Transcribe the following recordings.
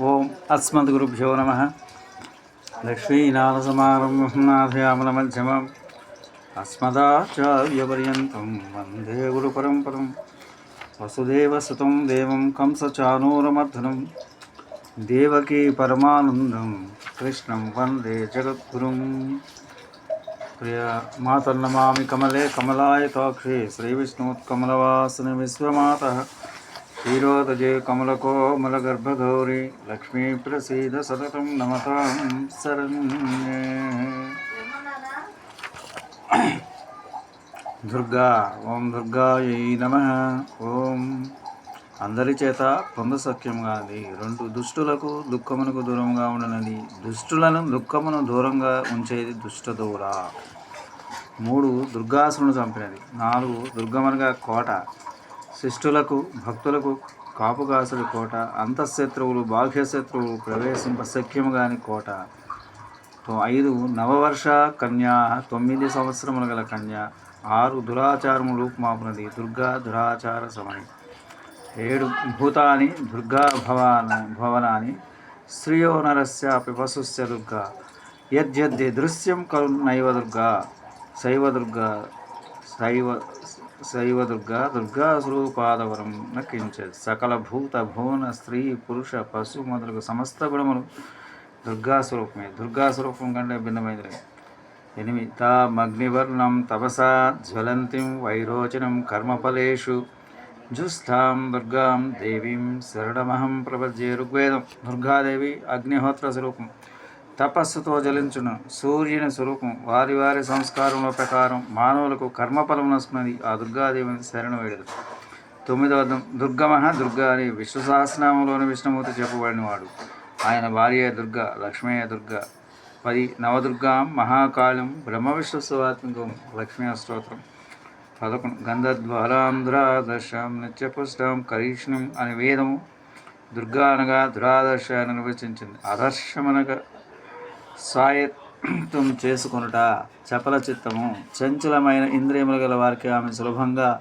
ఓం అస్మద్గురుభ్యో నమ లక్ష్మీనాథసమారంభనాథయామలమధ్యమం అస్మదాచార్యపర్యంతం వందే గురుపరంపరం వసుదేవసుతం దేవం కంసచానూరమర్దనం దేవకీ పరమానందం కృష్ణం వందే జగద్గురుం ప్రియ మాతర్నమామి కమలే కమలాయతాక్షే శ్రీవిష్ణుత్కమలవాసన విశ్వమాత క్షీరోదజే కమలకోమలగర్భగౌరి లక్ష్మీ ప్రసీద సతతం నమతాం శరణ్యే. దుర్గా ఓం దుర్గాయై నమ. ఓం. అందరి చేత పొంద సఖ్యంగాది రెండు దుష్టులకు దుఃఖమునకు దూరంగా ఉండనది. దుష్టులను దుఃఖమును దూరంగా ఉంచేది దుష్ట దూర మూడు దుర్గాసులను చంపినది. నాలుగు దుర్గమనగా కోట. శిష్టులకు భక్తులకు కాపుగాసుడి కోట అంతఃశత్రువులు బాహ్యశత్రువులు ప్రవేశింప సఖ్యము కాని కోట ఐదు నవవర్ష కన్యా తొమ్మిది సంవత్సరములు గల కన్య ఆరు దురాచారములు మాపునది దుర్గా దురాచార సమని. ఏడు భూతాని దుర్గా భవాన భవనాన్ని శ్రియో నరస్య పిపసుస్య దుర్గా. యద్యద్ది దృశ్యం కరు నైవ దుర్గా శైవ దుర్గా శైవ శైవ దుర్గా దుర్గాస్వరూపాదవరం నకించదు. సకల భూత భువన స్త్రీ పురుష పశు మొదలగు సమస్త గుణములు దుర్గాస్వరూపమే దుర్గాస్వరూపం కంటే భిన్నమైనది. ఎనిమిది తామగ్నివర్ణం తపసా జ్వలంతిం వైరోచనం కర్మఫలేషు జుష్టాం దుర్గాం దేవీం శరణమహం ప్రపద్యే ఋగ్వేదం. దుర్గాదేవి అగ్నిహోత్ర స్వరూపం. తపస్సుతో జలించును. సూర్యుని స్వరూపం వారి వారి సంస్కారముల ప్రకారం మానవులకు కర్మఫలం నస్తున్నది ఆ దుర్గాదేవిని శరణ వేడదు తొమ్మిదవ దుర్గమహ దుర్గా అని విష్ణు సహస్రనామంలోని విష్ణుమూర్తి చెప్పబడినవాడు. ఆయన భార్య దుర్గ లక్ష్మయ్య దుర్గ. పది నవదుర్గాం మహాకాళం బ్రహ్మ విష్ణు స్వాత్మికం లక్ష్మీ స్తోత్రం. పదకొండు గంధద్వారాంధ్రాదర్శం నిత్యపుష్టం కరీష్ణం అని వేదము దుర్గా అనగా దురాదర్శ అని నిర్వచించింది. ఆదర్శమనగా సాయత్వం చేసుకొనుట చపల చిత్తము. చంచలమైన ఇంద్రియములు గల వారికి ఆమె సులభంగా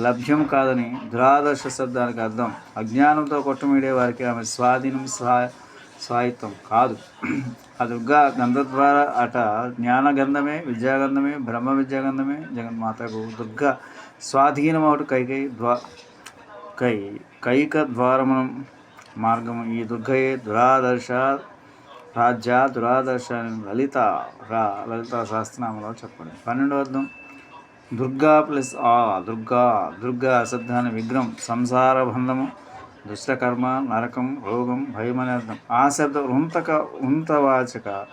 లభ్యం కాదని దురాదర్శ శబ్దానికి అర్థం. అజ్ఞానంతో కొట్టుమీడే వారికి ఆమె స్వాధీనం స్వా స్వాయత్వం కాదు. ఆ దుర్గా గంధద్వార అట జ్ఞానగంధమే విద్యాగంధమే బ్రహ్మ విద్యాగంధమే జగన్మాతకు దుర్గా స్వాధీనం ఒకటి కైకై ద్వా కై కైక ద్వారము మార్గము. ఈ దుర్గయే దురాదర్శ రాజ్య దురాదర్శ లలిత రా లలిత శాస్త్రనామలో చెప్పండి. పన్నెండవ అర్థం. దుర్గా ప్లస్ ఆ దుర్గా దుర్గా అశబ్దాన్ని విగ్రహం సంసార బంధము దుష్టకర్మ నరకం రోగం భయం అనే అర్థం. ఆ శబ్దం హృంతక హృంతవాచక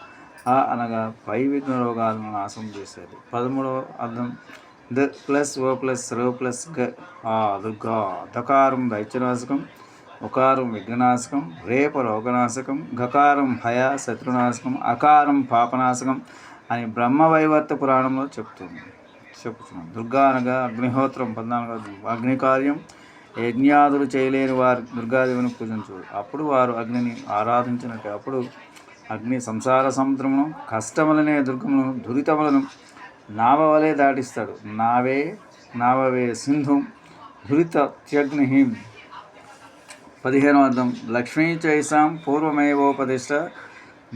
ఆ అనగా పై విఘ్న రోగాలను నాశనం చేసేది. పదమూడవ అర్థం. ద ప్లస్ ఓ ప్లస్ రో ప్లస్ గ ఆ దుర్గా దకారం దైత్యనాశకం ఉకారం విఘ్ననాశకం రేప రోగనాశకం గకారం భయ శత్రునాశకం అకారం పాపనాశకం అని బ్రహ్మవైవర్త పురాణంలో చెప్తుంది. చెప్తున్నాం దుర్గా అనగా అగ్నిహోత్రం పద్నాలుగు అగ్నికార్యం యజ్ఞాదులు చేయలేని వారు దుర్గాదేవిని పూజించు. అప్పుడు వారు అగ్నిని ఆరాధించినట్టు. అప్పుడు అగ్ని సంసార సముద్రమును కష్టములనే దుర్గమును దురితములను నావ వలె దాటిస్తాడు. నావే నావవే సింధు దురిత త్యగ్ని పదిహేను అర్థం. లక్ష్మీ చైషాం పూర్వమేవోపదిష్ట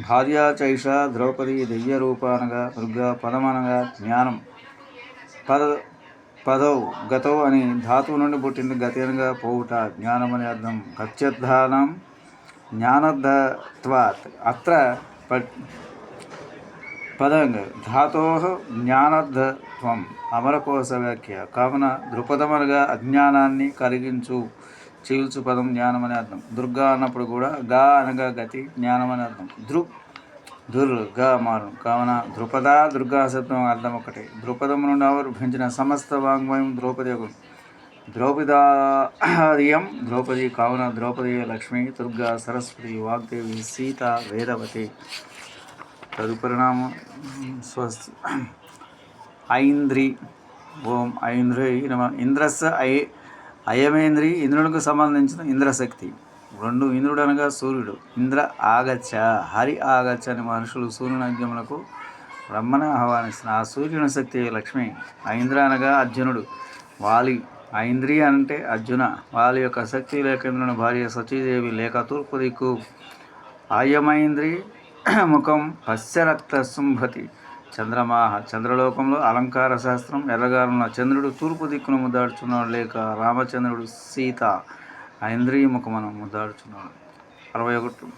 భార్యా చైష ద్రౌపది దివ్య రూప దుర్గా పదమనగా జ్ఞానం. పద పదౌ గతౌ అని ధాతువు నుండి పుట్టింది గతి పోవుట జ్ఞానం అనే అర్థం. గత్యర్థానం జ్ఞానదత్వాత్ అత్ర ప పదంగా ధాతో జ్ఞానదత్వం అమరకోశ వ్యాఖ్య. కావున దృపదమనగా అజ్ఞానాన్ని కలిగించు. చీల్చు పదం జ్ఞానం అనే అర్థం. దుర్గా అన్నప్పుడు కూడా గా అనగా గతి జ్ఞానం అనే అర్థం. దృక్ దుర్గా మారు కావున ద్రుపద దుర్గా శబ్దం అర్థం ఒకటి ద్రుపదం నుండి ఆవిర్భించిన సమస్త వాంగ్మయం ద్రౌపది యొక్క ద్రౌపదారియం ద్రౌపది కావున ద్రౌపది లక్ష్మి దుర్గా సరస్వతి వాగ్దేవి సీత వేదవతి. తదుపరిణామం స్వస్తి ఐంద్రి ఓం ఐంద్రి నమ. ఇంద్రస్ ఐ అయమేంద్రి ఇంద్రునికి సంబంధించిన ఇంద్రశక్తి. రెండు ఇంద్రుడు అనగా సూర్యుడు. ఇంద్ర ఆగచ్చ. హరి ఆగచ్చ అని మనుషులు సూర్యునజ్ఞములకు రమ్మని ఆహ్వానిస్తున్న ఆ సూర్యుని శక్తి లక్ష్మి. ఆ ఇంద్ర అనగా అర్జునుడు. వాలి. ఆ ఇంద్రియ అంటే అర్జున. వాళ్ళ యొక్క శక్తి లేకేంద్రుని భార్య సచీదేవి లేక తూర్పు దిక్కు. ఆయమైంద్రి ముఖం పశ్చరక్త శుంభతి చంద్రమాహ చంద్రలోకంలో అలంకార శాస్త్రం ఎర్రగారున్న చంద్రుడు తూర్పు దిక్కును ముద్దాడుచున్నాడు లేక రామచంద్రుడు సీత ఆ ముద్దాడుచున్నాడు. అరవై ఒకటి.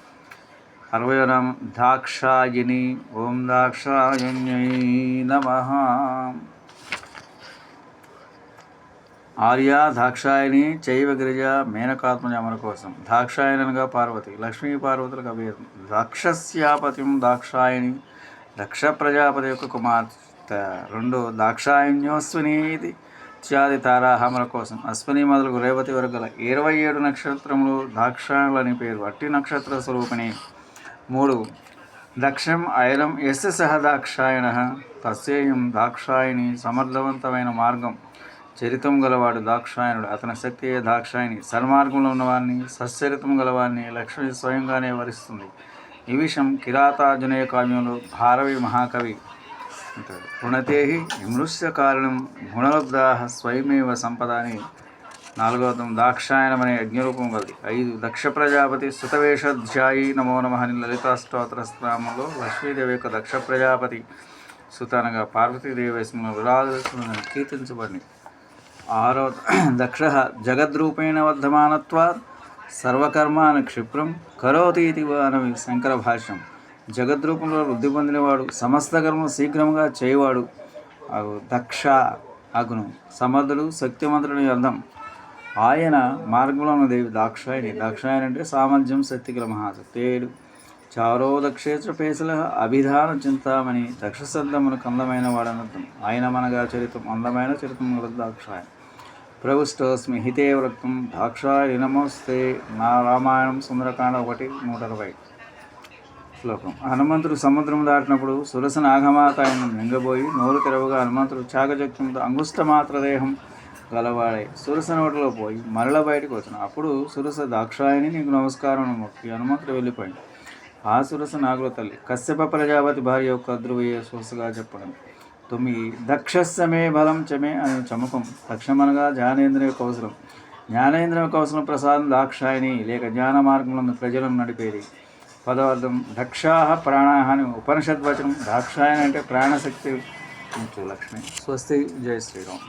అరవై రామ దాక్షాయిని ఓం దాక్షాయణ్యై నమ. ఆర్య దాక్షాయణి చైవ గిరిజ మేనకాత్మజ అమర కోసం. దాక్షాయనగా పార్వతి లక్ష్మీ పార్వతులకు అభేదం. దాక్షస్యాపతిం దాక్షాయణి. దక్ష ప్రజాపతి యొక్క కుమార్తె. రెండు దాక్షాయణ్యోస్విని ఇది ఇత్యాది తారాహమల కోసం. అశ్విని మొదలుగు రేవతి వరకు గల ఇరవై ఏడు నక్షత్రములు దాక్షాయణులని పేరు. అట్టి నక్షత్ర స్వరూపిణి. మూడు దక్షం ఐరం ఎస్ సహ దాక్షాయణ. తస్యేయం దాక్షాయణి సమర్థవంతమైన మార్గం. చరితం గలవాడు దాక్షాయనుడు అతని శక్తియే దాక్షాయణి సన్మార్గంలో ఉన్నవారిని సశ్చరితం గలవారిని లక్ష్మి స్వయంగానే వరిస్తుంది. ఈ విషయం కిరాతార్జునయ కావ్యంలో భారవి మహాకవి అంటాడు. గుణతేహి విమృశ్య కారణం గుణలబ్ధాహ స్వయమేవ సంపద అని నాలుగవదం దాక్షాయనం అనే యజ్ఞరూపం కలది. ఐదు దక్ష ప్రజాపతి సుతవేషధ్యాయి నమో నమ అని లలితాష్టోత్తర స్థానంలో లక్ష్మీదేవి యొక్క దక్ష ప్రజాపతి సుత అనగా పార్వతీదేవి వేసిన విరాజులను కీర్తించబడింది. ఆరో దక్ష జగద్రూపేణ వర్ధమానత్వాత్ సర్వకర్మాన్ని క్షిప్రం కరోతి ఇది అనవి శంకర భాష్యం. జగద్రూపంలో వృద్ధి పొందినవాడు సమస్త కర్మ శీఘ్రముగా చేయవాడు. దక్ష అగును సమర్థుడు శక్తివంతుడు అర్థం. ఆయన మార్గంలో ఉన్న దేవి దాక్షాయణి. దాక్షాయణి అంటే సామర్థ్యం శక్తి గల మహాశక్తి ఏడు. చారో పేసల అభిధాన చింతామణి దక్ష శబ్దమునకు అందమైన వాడనర్థం. ఆయన మనగా చరిత్రం అందమైన చరిత్రం గల ప్రభుష్టోస్మి హితే వృత్తం దాక్షాయ నమోస్తే నా రామాయణం సుందరకాండ ఒకటి నూట అరవై. శ్లోకం. హనుమంతుడు సముద్రం దాటినప్పుడు సురస నాగమాత ఆయన మింగబోయి నోరు తెరవగా హనుమంతుడు చాకచక్యంతో అంగుష్టమాత్ర దేహం గలవాడై సురస నోటిలో పోయి మరల బయటకు వచ్చిన. అప్పుడు సురస దాక్షాయని నీకు నమస్కారం మొక్కి హనుమంతుడు వెళ్ళిపోయింది ఆ సురస నాగుల తల్లి కశ్యప ప్రజాపతి భార్య యొక్క అద్రువయ్యే సూసగా చెప్పడం. తొమ్మిది. దక్షస్యమే బలం చమే అనే చమకం దక్షమనగా అవసరం జ్ఞానేంద్ర యొక్క అవసరం ప్రసాదం దాక్షాయని లేక జ్ఞాన మార్గంలో ప్రజలను నడిపేది. పదవర్థం. దక్షాహ ప్రాణాహ అని ఉపనిషద్వచనం. దాక్షాయని అంటే ప్రాణశక్తి. లక్ష్మి. స్వస్తి. జయ శ్రీరామ్.